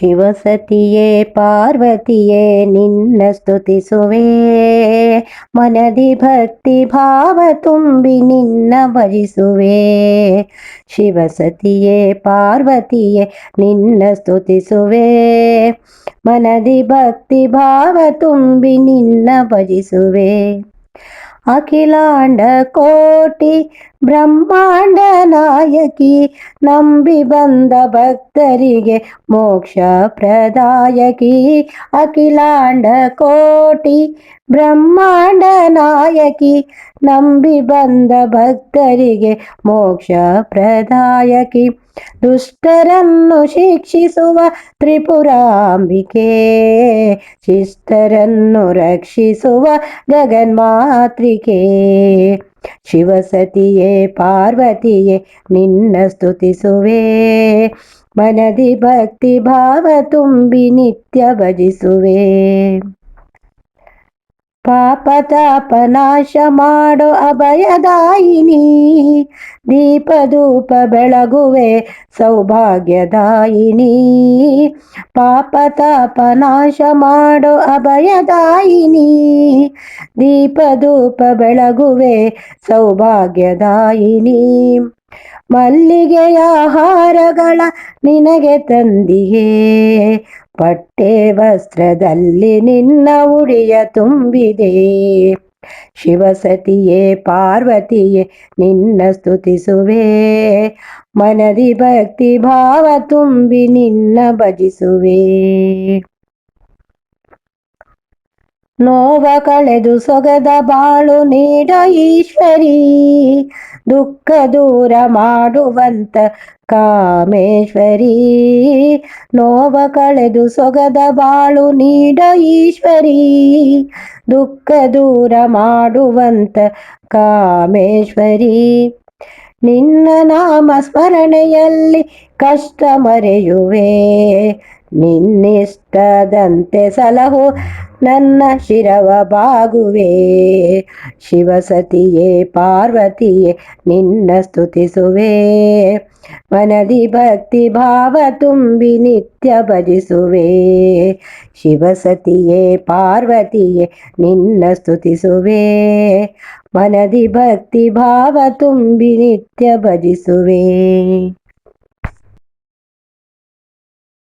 ಶಿವಸತಿಯೇ, ಪಾರ್ವತಿಯೇ, ನಿನ್ನ ಸ್ತುತಿಸುವೆ. ಮನದಿ ಭಕ್ತಿ ಭಾವ ತುಂಬಿ ನಿನ್ನ ಭಜಿಸುವೆ. ಶಿವಸತಿಯೇ, ಪಾರ್ವತಿಯೇ, ನಿನ್ನ ಸ್ತುತಿಸುವೆ. ಮನದಿ ಭಕ್ತಿ ಭಾವ ತುಂಬಿ ನಿನ್ನ ಭಜಿಸುವೆ. ಅಖಿಲಾಂಡ ಕೋಟಿ ಬ್ರಹ್ಮಾಂಡ ನಾಯಕಿ ನಂಬಿ ಬಂದ ಭಕ್ತರಿಗೆ ಮೋಕ್ಷ ಪ್ರದಾಯಕಿ ಅಖಿಲಾಂಡ ಕೋಟಿ ಬ್ರಹ್ಮಾಂಡ ನಾಯಕಿ ನಂಬಿ ಬಂದ ಭಕ್ತರಿಗೆ ಮೋಕ್ಷ ಪ್ರದಾಯಕಿ. ದುಷ್ಟರನ್ನು ಶಿಕ್ಷಿಸುವ ತ್ರಿಪುರಾಂಬಿಕೆ. ಶಿಸ್ತರನ್ನು ರಕ್ಷಿಸುವ ಗಗನ್ಮಾತ್ರಿಕೆ. ಶಿವಸತಿಯೇ, ಪಾರ್ವತಿಯೇ, ನಿನ್ನ ಸ್ತುತಿಸುವೆ. ಮನದಿ ಭಕ್ತಿ ಭಾವ ತುಂಬಿ ನಿತ್ಯ ಭಜಿಸುವೆ. ಪಾಪ ತಾಪ ನಾಶ ಮಾಡೋ ಅಭಯದಾಯಿನಿ. ದೀಪ ಧೂಪ ಬೆಳಗುವೆ ಸೌಭಾಗ್ಯದಾಯಿನಿ. ಪಾಪ ತಾಪ ನಾಶ ಮಾಡೋ ಅಭಯದಾಯಿನಿ. ದೀಪ ಧೂಪ ಬೆಳಗುವೆ ಸೌಭಾಗ್ಯದಾಯಿನಿ. ಮಲ್ಲಿಗೆಯ ಹಾರಗಳ ನಿನಗೆ ತಂದಿಯೇ. ಪಟ್ಟೆ ವಸ್ತ್ರದಲ್ಲಿ ನಿನ್ನ ಉಡಿಯ ತುಂಬಿದೆ. ಶಿವಸತಿಯೇ, ಪಾರ್ವತಿಯೇ, ನಿನ್ನ ಸ್ತುತಿಸುವೆ. ಮನದಿ ಭಕ್ತಿ ಭಾವ ತುಂಬಿ ನಿನ್ನ ಭಜಿಸುವೆ. ನೋವ ಕಳೆದು ಸೊಗದ ಬಾಳು ನೀಡ ಈಶ್ವರಿ. ದುಃಖ ದೂರ ಮಾಡುವಂತ ಕಾಮೇಶ್ವರಿ. ನೋವ ಕಳೆದು ಸೊಗದ ಬಾಳು ನೀಡ ಈಶ್ವರಿ. ದುಃಖ ದೂರ ಮಾಡುವಂತ ಕಾಮೇಶ್ವರಿ. ನಿನ್ನ ನಾಮ ಸ್ಮರಣೆಯಲ್ಲಿ ಕಷ್ಟ ಮರೆಯುವೆ. ನಿನ್ನಿಷ್ಟದಂತೆ ಸಲಹು ನನ್ನ ಶಿರವ ಬಾಗುವೆ. ಶಿವಸತಿಯೇ, ಪಾರ್ವತಿಯೇ, ನಿನ್ನ ಸ್ತುತಿಸುವೆ. ಮನದಿ ಭಕ್ತಿ ಭಾವ ತುಂಬಿ ನಿತ್ಯ ಭಜಿಸುವೆ. ಶಿವಸತಿಯೇ, ಪಾರ್ವತಿಯೇ, ನಿನ್ನ ಸ್ತುತಿಸುವೆ. ಮನದಿ ಭಕ್ತಿ ಭಾವ ತುಂಬಿ ನಿತ್ಯ ಭಜಿಸುವೆ.